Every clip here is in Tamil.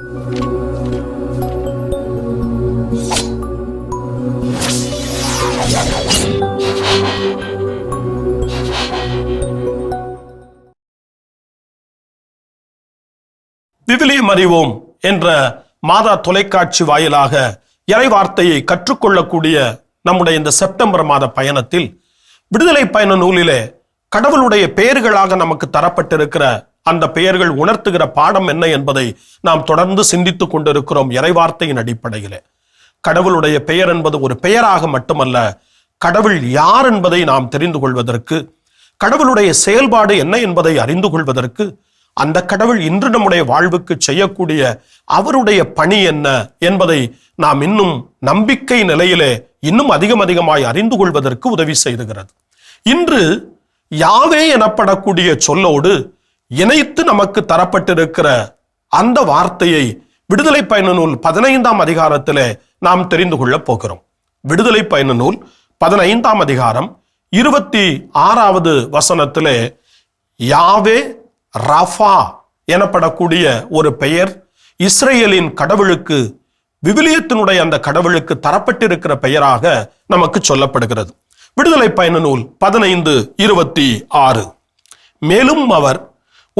விவிலியம் அறிவோம் என்ற மாதா தொலைக்காட்சி வாயிலாக இறை வார்த்தையை கற்றுக்கொள்ளக்கூடிய நம்முடைய இந்த செப்டம்பர் மாத பயணத்தில் விடுதலை பயண நூலிலே கடவுளுடைய பெயர்களாக நமக்கு தரப்பட்டிருக்கிற அந்த பெயர்கள் உணர்த்துகிற பாடம் என்ன என்பதை நாம் தொடர்ந்து சிந்தித்துக் கொண்டிருக்கிறோம் இறைவார்த்தையின் அடிப்படையிலே. கடவுளுடைய பெயர் என்பது ஒரு பெயராக மட்டுமல்ல கடவுள் யார் என்பதை நாம் தெரிந்து கொள்வதற்கு கடவுளுடைய செயல்பாடு என்ன என்பதை அறிந்து கொள்வதற்கு அந்த கடவுள் இன்று நம்முடைய வாழ்வுக்கு செய்யக்கூடிய அவருடைய பணி என்ன என்பதை நாம் இன்னும் நம்பிக்கை நிலையிலே இன்னும் அதிகம் அதிகமாய் அறிந்து கொள்வதற்கு உதவி செய்துகிறது. இன்று யாவே எனப்படக்கூடிய சொல்லோடு இணைத்து நமக்கு தரப்பட்டிருக்கிற அந்த வார்த்தையை விடுதலை பயண நூல் பதினைந்தாம் அதிகாரத்திலே நாம் தெரிந்து கொள்ளப் போகிறோம். விடுதலை பயண நூல் பதினைந்தாம் அதிகாரம் இருபத்தி ஆறாவது வசனத்திலே யாவே ரஃபா எனப்படக்கூடிய ஒரு பெயர் இஸ்ரேலின் கடவுளுக்கு விவிலியத்தினுடைய அந்த கடவுளுக்கு தரப்பட்டிருக்கிற பெயராக நமக்கு சொல்லப்படுகிறது. விடுதலை பயண நூல் பதினைந்து இருபத்தி ஆறு. மேலும் அவர்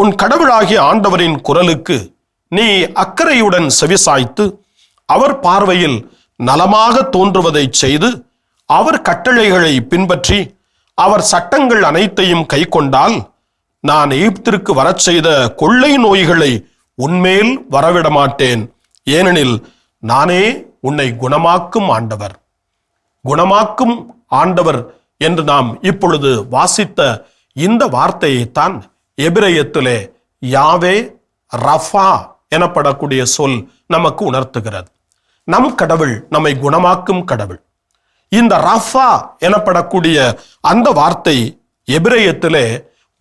உன் கடவுளாகிய ஆண்டவரின் குரலுக்கு நீ அக்கறையுடன் செவிசாய்த்து அவர் பார்வையில் நலமாக தோன்றுவதை செய்து அவர் கட்டளைகளை பின்பற்றி அவர் சட்டங்கள் அனைத்தையும் கைக்கொண்டால் நான் எகிப்திற்கு வரச் செய்த கொள்ளை நோய்களை உன்மேல் வரவிட மாட்டேன் ஏனெனில் நானே உன்னை குணமாக்கும் ஆண்டவர். குணமாக்கும் ஆண்டவர் என்று நாம் இப்பொழுது வாசித்த இந்த வார்த்தையைத்தான் எபிரயத்திலே யாவே ரஃபா எனப்படக்கூடிய சொல் நமக்கு உணர்த்துகிறது. நம் கடவுள் நம்மை குணமாக்கும் கடவுள். இந்த ரஃபா எனப்படக்கூடிய அந்த வார்த்தை எபிரயத்திலே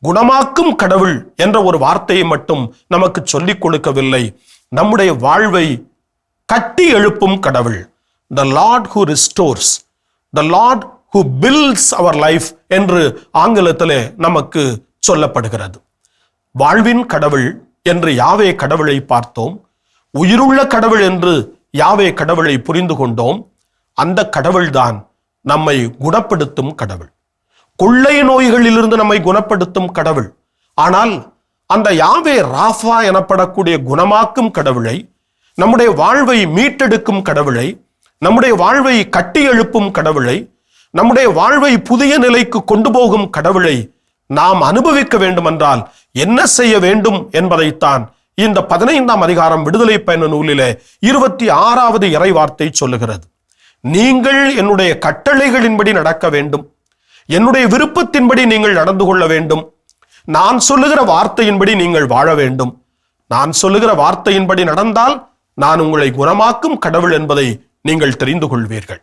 குணமாக்கும் கடவுள் என்ற ஒரு வார்த்தையை மட்டும் நமக்கு சொல்லிக் கொடுக்கவில்லை. நம்முடைய வாழ்வை கட்டி எழுப்பும் கடவுள். The lord who restores the lord who builds our life என்று ஆங்கிலத்திலே நமக்கு சொல்லப்படுகிறது. வாழ்வின் கடவுள் என்று யாவே கடவுளை பார்த்தோம் உயிருள்ள கடவுள் என்று யாவே கடவுளை புரிந்து கொண்டோம் அந்த கடவுள்தான் நம்மை குணப்படுத்தும் கடவுள். கொள்ளை நோய்களிலிருந்து நம்மை குணப்படுத்தும் கடவுள். ஆனால் அந்த யாவே ராஃபா எனப்படக்கூடிய குணமாக்கும் கடவுளை நம்முடைய வாழ்வை மீட்டெடுக்கும் கடவுளை நம்முடைய வாழ்வை கட்டி எழுப்பும் கடவுளை நம்முடைய வாழ்வை புதிய நிலைக்கு கொண்டு போகும் கடவுளை நாம் அனுபவிக்க வேண்டுமென்றால் என்ன செய்ய வேண்டும் என்பதைத்தான் இந்த பதினைந்தாம் அதிகாரம் விடுதலை பயண நூலிலே இருபத்தி ஆறாவது இறை வார்த்தை சொல்லுகிறது. நீங்கள் என்னுடைய கட்டளைகளின்படி நடக்க வேண்டும். என்னுடைய விருப்பத்தின்படி நீங்கள் நடந்து கொள்ள வேண்டும். நான் சொல்லுகிற வார்த்தையின்படி நீங்கள் வாழ வேண்டும். நான் சொல்லுகிற வார்த்தையின்படி நடந்தால் நான் உங்களை குணமாக்கும் கடவுள் என்பதை நீங்கள் தெரிந்து கொள்வீர்கள்.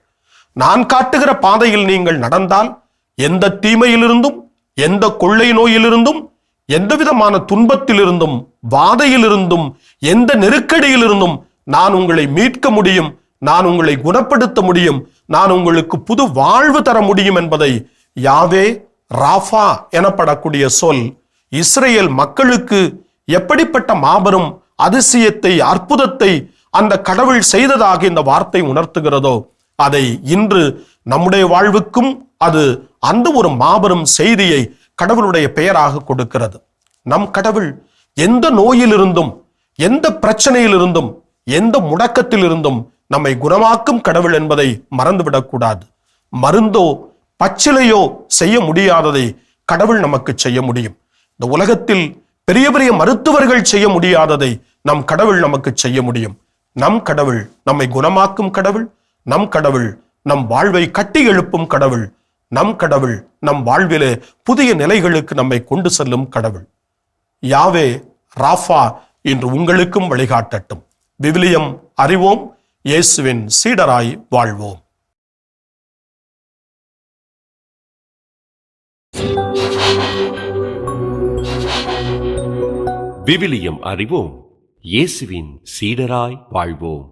நான் காட்டுகிற பாதையில் நீங்கள் நடந்தால் எந்த தீமையிலிருந்தும் எந்த கொள்ளை நோயிலிருந்தும் எந்த விதமான துன்பத்திலிருந்தும் வாதையிலிருந்தும் எந்த நெருக்கடியிலிருந்தும் நான் உங்களை மீட்க முடியும் நான் உங்களை குணப்படுத்த முடியும் நான் உங்களுக்கு புது வாழ்வு தர முடியும் என்பதை யாவே ராஃபா எனப்படக்கூடிய சொல் இஸ்ரேல் மக்களுக்கு எப்படிப்பட்ட மாபெரும் அதிசயத்தை அற்புதத்தை அந்த கடவுள் செய்ததாக இந்த வார்த்தை உணர்த்துகிறதோ அதை இன்று நம்முடைய வாழ்வுக்கும் அது அந்த ஒரு மாபெரும் செய்தியை கடவுளுடைய பெயராக கொடுக்கிறது. நம் கடவுள் எந்த நோயிலிருந்தும் எந்த பிரச்சனையிலிருந்தும் எந்த முடக்கத்திலிருந்தும் நம்மை குணமாக்கும் கடவுள் என்பதை மறந்துவிடக்கூடாது மருந்தோ பச்சிலையோ செய்ய முடியாததை கடவுள் நமக்கு செய்ய முடியும். இந்த உலகத்தில் பெரிய பெரிய மருத்துவர்கள் செய்ய முடியாததை நம் கடவுள் நமக்கு செய்ய முடியும். நம் கடவுள் நம்மை குணமாக்கும் கடவுள் நம் கடவுள் நம் வாழ்வை கட்டி எழுப்பும் கடவுள் நம் கடவுள் நம் வாழ்விலே புதிய நிலைகளுக்கு நம்மை கொண்டு செல்லும் கடவுள். யாவே ராஃபா இன்று உங்களுக்கும் வழிகாட்டட்டும். விவிலியம் அறிவோம் இயேசுவின் சீடராய் வாழ்வோம். விவிலியம் அறிவோம் இயேசுவின் சீடராய் வாழ்வோம்.